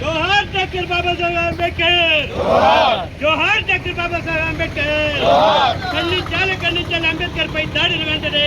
जोहर doctor Baba Saheb Ambedkar जोहर doctor Baba Saheb Ambedkar ఖండించాలి ఖండించాలి అంబేద్కర్ పై దాడిని వెంటనే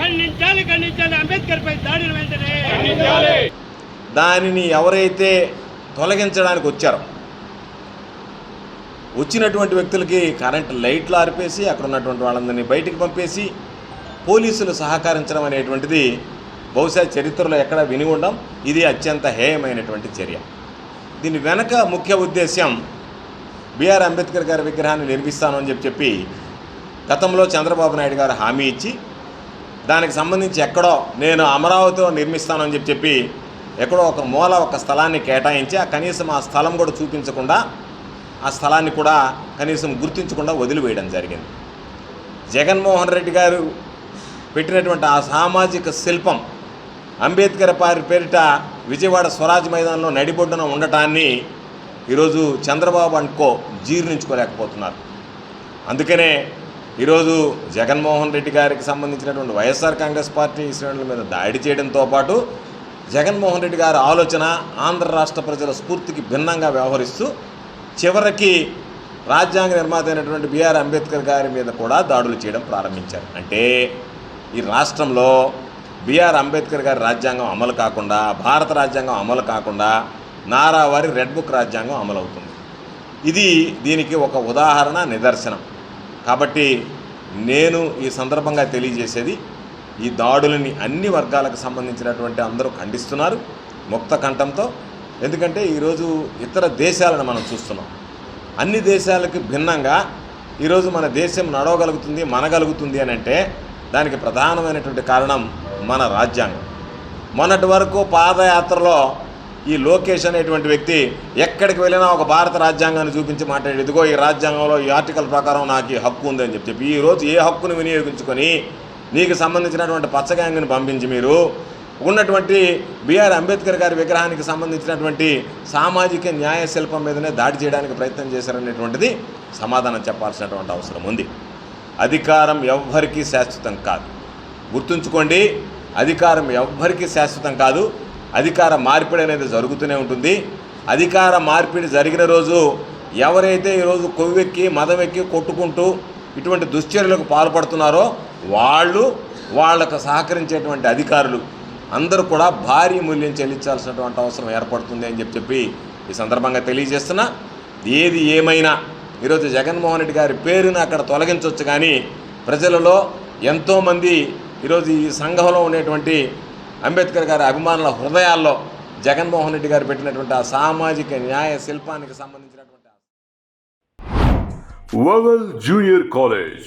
ఖండించాలి ఖండించాలి అంబేద్కర్ పై దాడిని వెంటనే దానిని ఎవరైతే తొలగించడానికి వచ్చారో వచ్చినటువంటి వ్యక్తులకి కరెంట్ లైట్లు ఆర్పేసి అక్కడ ఉన్నటువంటి వాళ్ళందరినీ బయటికి పంపేసి పోలీసులు సహకరించడం అనేటువంటిది బహుశా చరిత్రలో ఎక్కడ విని ఉండం. ఇది అత్యంత హేయమైనటువంటి చర్య. దీని వెనక ముఖ్య ఉద్దేశ్యం బిఆర్ అంబేద్కర్ గారి విగ్రహాన్ని నిర్మిస్తాను అని చెప్పి చెప్పి గతంలో చంద్రబాబు నాయుడు గారు హామీ ఇచ్చి దానికి సంబంధించి ఎక్కడో నేను అమరావతిలో నిర్మిస్తానని చెప్పి చెప్పి ఎక్కడో ఒక మూల ఒక స్థలాన్ని కేటాయించి ఆ కనీసం ఆ స్థలం కూడా చూపించకుండా ఆ స్థలాన్ని కూడా కనీసం గుర్తించకుండా వదిలివేయడం జరిగింది. జగన్మోహన్ రెడ్డి గారు పెట్టినటువంటి ఆ సామాజిక శిల్పం అంబేద్కర్ పారి పేరిట విజయవాడ స్వరాజ్ మైదానంలో నడిబొడ్డున ఉండటాన్ని ఈరోజు చంద్రబాబు అనుకో జీర్ణించుకోలేకపోతున్నారు. అందుకనే ఈరోజు జగన్మోహన్ రెడ్డి గారికి సంబంధించినటువంటి వైఎస్ఆర్ కాంగ్రెస్ పార్టీ శ్రేణుల మీద దాడి చేయడంతో పాటు జగన్మోహన్ రెడ్డి గారి ఆలోచన ఆంధ్ర రాష్ట్ర ప్రజల స్ఫూర్తికి భిన్నంగా వ్యవహరిస్తూ చివరికి రాజ్యాంగ నిర్మాత అయినటువంటి బిఆర్ అంబేద్కర్ గారి మీద కూడా దాడులు చేయడం ప్రారంభించారు. అంటే ఈ రాష్ట్రంలో బిఆర్ అంబేద్కర్ గారి రాజ్యాంగం అమలు కాకుండా భారత రాజ్యాంగం అమలు కాకుండా నారావారి రెడ్ బుక్ రాజ్యాంగం అమలవుతుంది. ఇది దీనికి ఒక ఉదాహరణ నిదర్శనం. కాబట్టి నేను ఈ సందర్భంగా తెలియజేసేది ఈ దాడులని అన్ని వర్గాలకు సంబంధించినటువంటి అందరూ ఖండిస్తున్నారు ముక్త కంఠంతో ఎందుకంటే ఈరోజు ఇతర దేశాలను మనం చూస్తున్నాం. అన్ని దేశాలకి భిన్నంగా ఈరోజు మన దేశం నడవగలుగుతుంది మనగలుగుతుంది అని అంటే దానికి ప్రధానమైనటువంటి కారణం మన రాజ్యాంగం. మొన్నటి వరకు పాదయాత్రలో ఈ లోకేష్ అనేటువంటి వ్యక్తి ఎక్కడికి వెళ్ళినా ఒక భారత రాజ్యాంగాన్ని చూపించి మాట్లాడి ఇదిగో ఈ రాజ్యాంగంలో ఈ ఆర్టికల్ ప్రకారం నాకు ఈ హక్కు ఉందని చెప్పి చెప్పి. ఈరోజు ఏ హక్కును వినియోగించుకొని నీకు సంబంధించినటువంటి పచ్చగాంగిని పంపించి మీరు ఉన్నటువంటి బిఆర్ అంబేద్కర్ గారి విగ్రహానికి సంబంధించినటువంటి సామాజిక న్యాయ శిల్పం మీదనే దాడి చేయడానికి ప్రయత్నం చేశారనేటువంటిది సమాధానం చెప్పాల్సినటువంటి అవసరం ఉంది. అధికారం ఎవ్వరికీ శాశ్వతం కాదు. గుర్తుంచుకోండి అధికారం ఎవ్వరికీ శాశ్వతం కాదు. అధికార మార్పిడి అనేది జరుగుతూనే ఉంటుంది. అధికార మార్పిడి జరిగిన రోజు ఎవరైతే ఈరోజు కొవ్వెక్కి మదం ఎక్కి కొట్టుకుంటూ ఇటువంటి దుశ్చర్యలకు పాల్పడుతున్నారో వాళ్ళు వాళ్ళకు సహకరించేటువంటి అధికారులు అందరూ కూడా భారీ మూల్యం చెల్లించాల్సినటువంటి అవసరం ఏర్పడుతుంది అని చెప్పి చెప్పి ఈ సందర్భంగా తెలియజేస్తున్నా. ఏది ఏమైనా ఈరోజు జగన్మోహన్ రెడ్డి గారి పేరును అక్కడ తొలగించవచ్చు కానీ ప్రజలలో ఎంతోమంది ఈరోజు ఈ సంఘంలో ఉండేటువంటి అంబేద్కర్ గారి అభిమానుల హృదయాల్లో జగన్మోహన్ రెడ్డి గారు పెట్టినటువంటి ఆ సామాజిక న్యాయ శిల్పానికి సంబంధించినటువంటి ఆ జూనియర్ కాలేజ్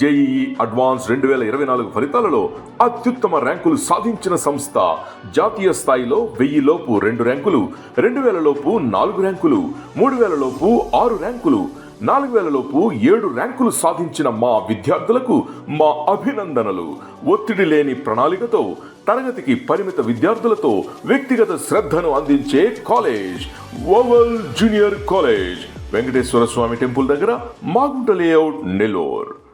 జేఈఈ అడ్వాన్స్ రెండు వేల ఇరవై నాలుగు ఫలితాలలో అత్యుత్తమ ర్యాంకులు సాధించిన సంస్థ. జాతీయ స్థాయిలో వెయ్యి లోపు రెండు ర్యాంకులు రెండు వేల లోపు నాలుగు ర్యాంకులు మూడు వేల లోపు ఆరు ర్యాంకులు నాలుగు వేల లోపు ఏడు ర్యాంకులు సాధించిన మా విద్యార్థులకు మా అభినందనలు. ఒత్తిడి లేని ప్రణాళికతో తరగతికి పరిమిత విద్యార్థులతో వ్యక్తిగత శ్రద్ధను అందించే college Oval junior college Venkateswara Swamy temple దగ్గర మాగుంట లేఅవుట్ నెల్లూరు.